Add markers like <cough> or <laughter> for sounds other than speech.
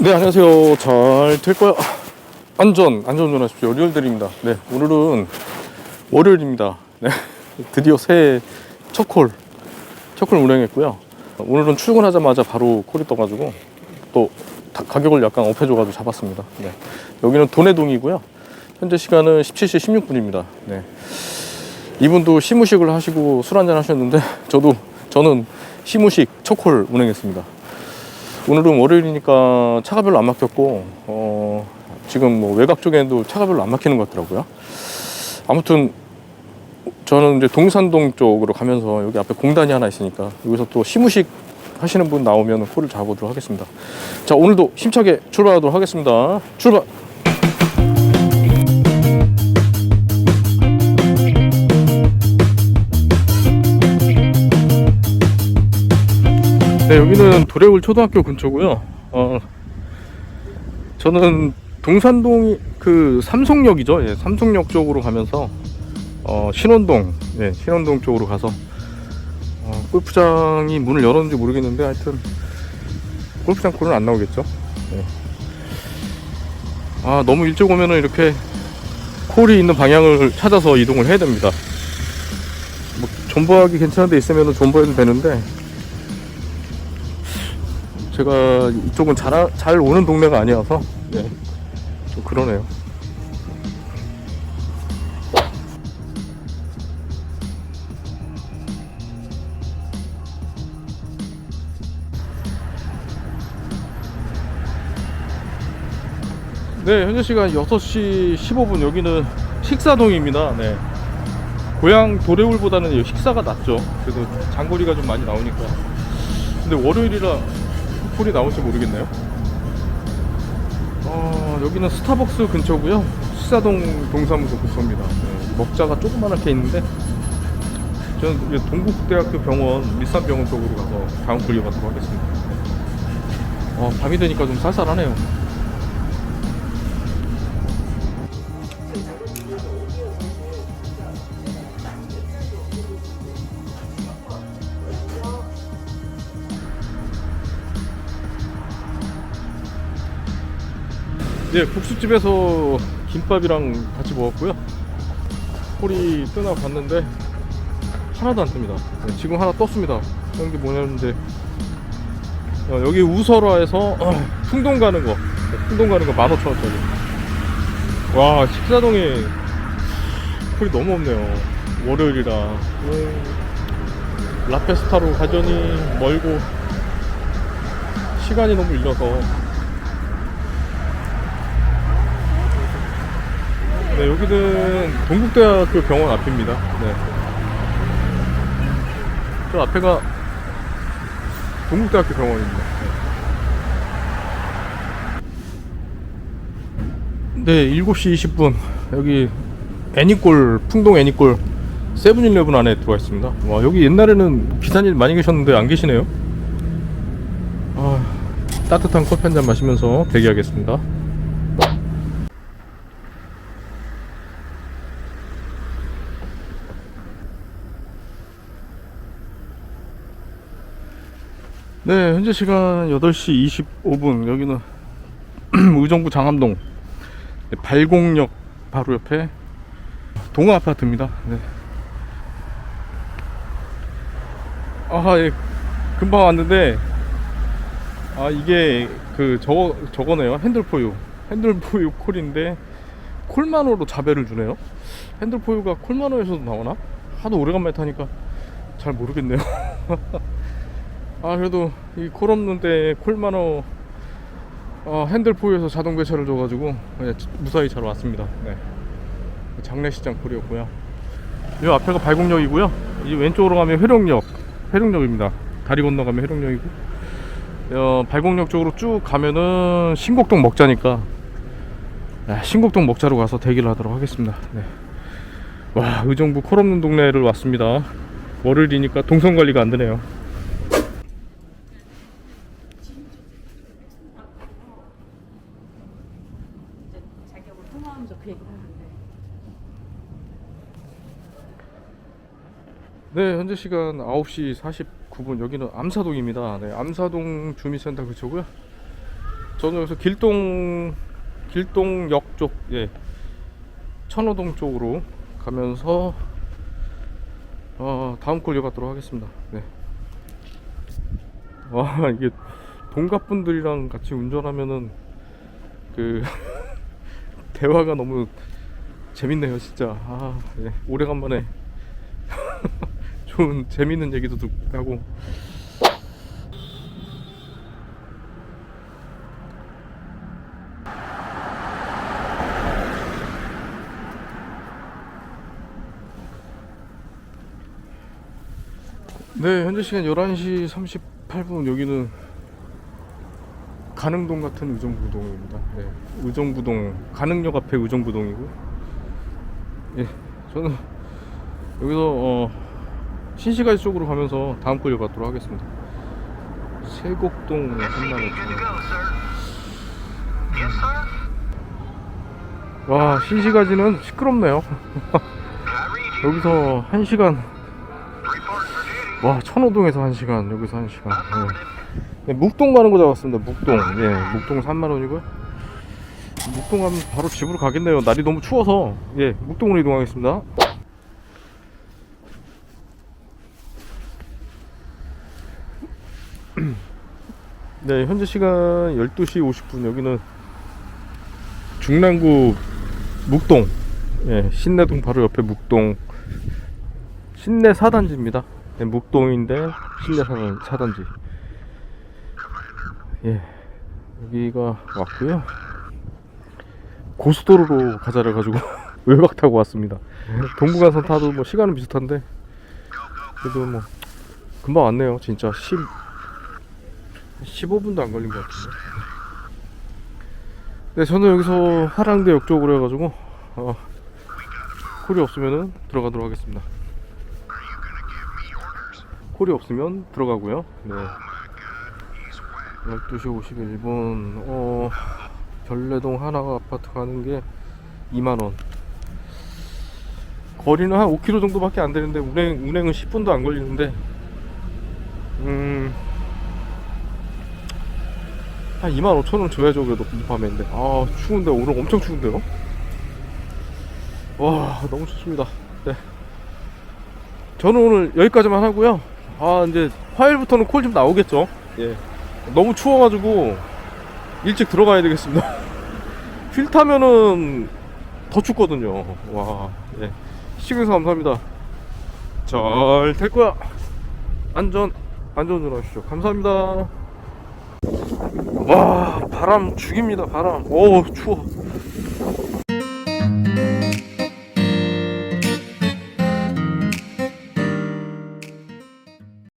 네, 안녕하세요. 잘 될 거야. 안전, 안전운전 하십시오. 리얼들입니다. 네, 오늘은 월요일입니다. 네, <laughs> 드디어 새해 첫 콜, 첫콜 운행했고요. 오늘은 출근하자마자 바로 콜이 떠가지고 또 다- 가격을 약간 업해줘가지고 잡았습니다. 네, 여기는 도내동이고요. 현재 시간은 17시 16분입니다. 네. 이분도 시무식을 하시고 술 한잔 하셨는데 저도 저는 시무식 첫콜 운행했습니다. 오늘은 월요일이니까 차가 별로 안 막혔고 어, 지금 뭐 외곽 쪽에도 차가 별로 안 막히는 것 같더라고요. 아무튼 저는 이제 동산동 쪽으로 가면서 여기 앞에 공단이 하나 있으니까 여기서 또 시무식 하시는 분 나오면 콜을 잡아보도록 하겠습니다. 자 오늘도 힘차게 출발하도록 하겠습니다. 출발. 네, 여기는 도래울 초등학교 근처고요. 어, 저는 동산동 그 삼성역이죠. 예, 삼성역 쪽으로 가면서 어, 신원동, 예, 신원동 쪽으로 가서 어, 골프장이 문을 열었는지 모르겠는데 하여튼 골프장 콜은 안 나오겠죠. 예. 아 너무 일찍 오면은 이렇게 콜이 있는 방향을 찾아서 이동을 해야 됩니다. 뭐 존버하기 괜찮은 데 있으면 존버해도 되는데 제가 이쪽은 잘, 아- 잘 오는 동네가 아니어서 네, 좀 그러네요. 네, 현재 시간 6시 15분 여기는 식사동입니다. 네. 고향 도래울보다는 식사가 낫죠. 그래도 장거리가 좀 많이 나오니까. 근데 월요일이라 콜이 나올지 모르겠네요. 어, 여기는 스타벅스 근처고요. 시사동 동사무소 근처입니다. 네, 먹자가 조그만하게 있는데 저는 동국대학교 병원 밀산병원 쪽으로 가서 다음 콜 이어가도록 하겠습니다. 어, 밤이 되니까 좀 쌀쌀하네요. 네, 국수집에서 김밥이랑 같이 먹었고요. 콜이 뜨나 봤는데 하나도 안 뜹니다. 네, 지금 하나 떴습니다. 뜬게 뭐냐는데 어, 여기 우설화에서 어, 풍동 가는 거, 네, 풍동 가는 거 15,000원짜리. 와 식사동에 콜이 너무 없네요. 월요일이라. 음, 라페스타로 가전이 멀고 시간이 너무 일러서 네, 여기는 동국대학교 병원 앞입니다. 네. 저 앞에가 동국대학교 병원입니다. 네, 네 7시 20분. 여기 애니골, 풍동 애니골 세븐일레븐 안에 들어와 있습니다. 와, 여기 옛날에는 기사님 많이 계셨는데 안 계시네요. 아, 따뜻한 커피 한 잔 마시면서 대기하겠습니다. 네, 현재 시간 8시 25분. 여기는 <clears throat> 의정부 장암동 네, 발곡역 바로 옆에 동아 아파트입니다. 네. 아, 예. 금방 왔는데 아, 이게 그 저거 저거네요. 핸들포유. 핸들포유 콜인데 콜만호로 자배를 주네요. 핸들포유가 콜만호에서도 나오나? 하도 오래간만에 타니까 잘 모르겠네요. <laughs> 아 그래도 이 콜 없는데 콜만호 어, 핸들 포유에서 자동 배차를 줘가지고 네, 무사히 잘 왔습니다. 네. 장례식장 콜이었고요. 이 앞에가 발곡역이고요. 이 왼쪽으로 가면 회룡역, 회룡역입니다. 다리 건너가면 회룡역이고 어, 발곡역 쪽으로 쭉 가면은 신곡동 먹자니까 네, 신곡동 먹자로 가서 대기를 하도록 하겠습니다. 네. 와 의정부 콜 없는 동네를 왔습니다. 월요일이니까 동선 관리가 안 되네요. 자격을 통화하면서 그 얘기를 하는데 네, 현재 시간 9시 49분. 여기는 암사동입니다. 네, 암사동 주민센터 그쪽고요. 저는 여기서 길동 길동역 쪽, 예, 천호동 쪽으로 가면서 어, 다음 걸 이어가도록 하겠습니다. 네. 와 <laughs> 이게 동갑분들이랑 같이 운전하면은 그 <laughs> 대화가 너무 재밌네요, 진짜. 아, 예, 오래간만에 좋은 재밌는 얘기도 듣고 하고. 네, 현재 시간 11시 38분. 여기는 가능동 같은 의정부동입니다. 네, 의정부동 가능역 앞에 의정부동이고, 예, 저는 여기서 어, 신시가지 쪽으로 가면서 다음 걸 이어가도록 하겠습니다. 세곡동 한마을 와 신시가지는 시끄럽네요. <laughs> 여기서 한 시간 와 천호동에서 한 시간 여기서 한 시간. 네. 네, 묵동 가는 거 잡았습니다. 묵동. 예, 묵동 3만 원이고요. 묵동 가면 바로 집으로 가겠네요. 날이 너무 추워서 예, 묵동으로 이동하겠습니다. 네, 현재 시간 12시 50분. 여기는 중랑구 묵동. 예, 신내동 바로 옆에 묵동. 신내 4단지입니다. 네, 묵동인데 신내 4단, 4단지. 예, 여기가 왔고요. 고속도로로 가자를 가지고 <laughs> 외곽 타고 왔습니다. 동부간선 타도 뭐 시간은 비슷한데 그래도 뭐 금방 왔네요. 진짜 10 15분도 안 걸린 것 같은데. 네, 저는 여기서 하랑대 역 쪽으로 해가지고 어, 콜이 없으면은 들어가도록 하겠습니다. 콜이 없으면 들어가고요. 네. 12시 51분 어 별내동 하나 아파트 가는 게 2만 원. 거리는 한 5km 정도밖에 안 되는데 운행 운행은 10분도 안 걸리는데 음. 한 2만 5천 원 줘야죠 그래도 이 밤인데 아 추운데 오늘 엄청 추운데요? 와 너무 춥습니다. 네. 저는 오늘 여기까지만 하고요. 아 이제 화요일부터는 콜 좀 나오겠죠? 예. 너무 추워가지고 일찍 들어가야 되겠습니다. <laughs> 휠 타면은 더 춥거든요. 와 예. 시청해서 감사합니다. 잘될 거야. 안전 안전 운전하십시오. 감사합니다 와 바람 죽입니다 바람. 오 추워